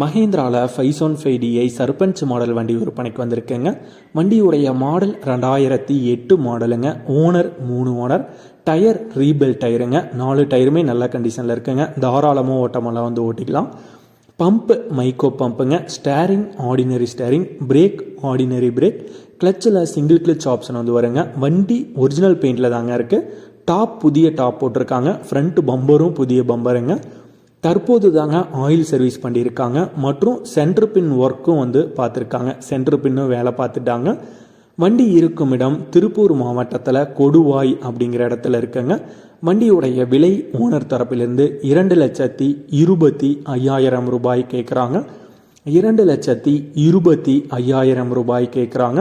மஹேந்திராவில் ஃபைசோன் ஃபைடிஐ Sarpanch model வண்டி விற்பனைக்கு வந்திருக்குங்க. வண்டியுடைய மாடல் ரெண்டாயிரத்தி எட்டு மாடலுங்க. ஓனர் மூணு ஓனர் டயர் ரீபில் டயருங்க நாலு டயருமே நல்ல கண்டிஷனில் இருக்குங்க. தாராளமாக ஓட்டமெல்லாம் வந்து ஓட்டிக்கலாம். பம்ப் மைக்கோ பம்புங்க steering ordinary steering brake ordinary brake கிளச்சில் single clutch option வந்து வருங்க. வண்டி ஒரிஜினல் பெயிண்டில் தாங்க இருக்குது டாப் புதிய டாப் போட்டிருக்காங்க. ஃப்ரண்ட் பம்பரும் புதிய பம்பருங்க தற்போது தாங்க ஆயில் சர்வீஸ் பண்ணியிருக்காங்க. மற்றும் சென்ட்ரு பின் ஒர்க்கும் வந்து பார்த்துருக்காங்க. சென்ட்ரு பின்னும் வேலை பார்த்துட்டாங்க. வண்டி இருக்கும் இடம் திருப்பூர் மாவட்டத்தில் கொடுவாய் அப்படிங்கிற இடத்துல இருக்குங்க. வண்டியுடைய விலை ஓனர் தரப்பிலிருந்து இரண்டு லட்சத்தி இருபத்தி ஐயாயிரம் ரூபாய் கேட்குறாங்க இரண்டு லட்சத்தி இருபத்தி ஐயாயிரம் ரூபாய் கேட்குறாங்க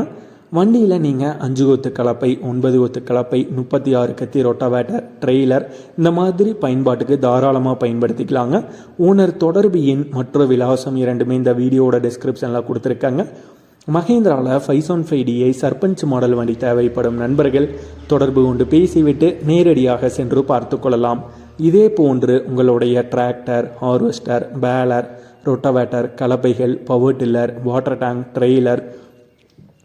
வண்டியில் நீங்கள் அஞ்சு கொத்து கலப்பை ஒன்பது கொத்து கலப்பை முப்பத்தி ஆறு கத்தி ரொட்டவேட்டர் ட்ரெய்லர் இந்த மாதிரி பயன்பாட்டுக்கு தாராளமாக பயன்படுத்திக்கலாங்க. ஓனர் தொடர்பு எண் மற்றும் விலாசம் இரண்டுமே இந்த வீடியோட டிஸ்கிரிப்ஷனில் கொடுத்துருக்காங்க. மகேந்திராவில் five one five DI Sarpanch model வண்டி தேவைப்படும் நண்பர்கள் தொடர்பு கொண்டு பேசிவிட்டு நேரடியாக சென்று பார்த்து கொள்ளலாம். இதே போன்று உங்களுடைய tractor harvester baler rotavator கலப்பைகள் power tiller water tank trailer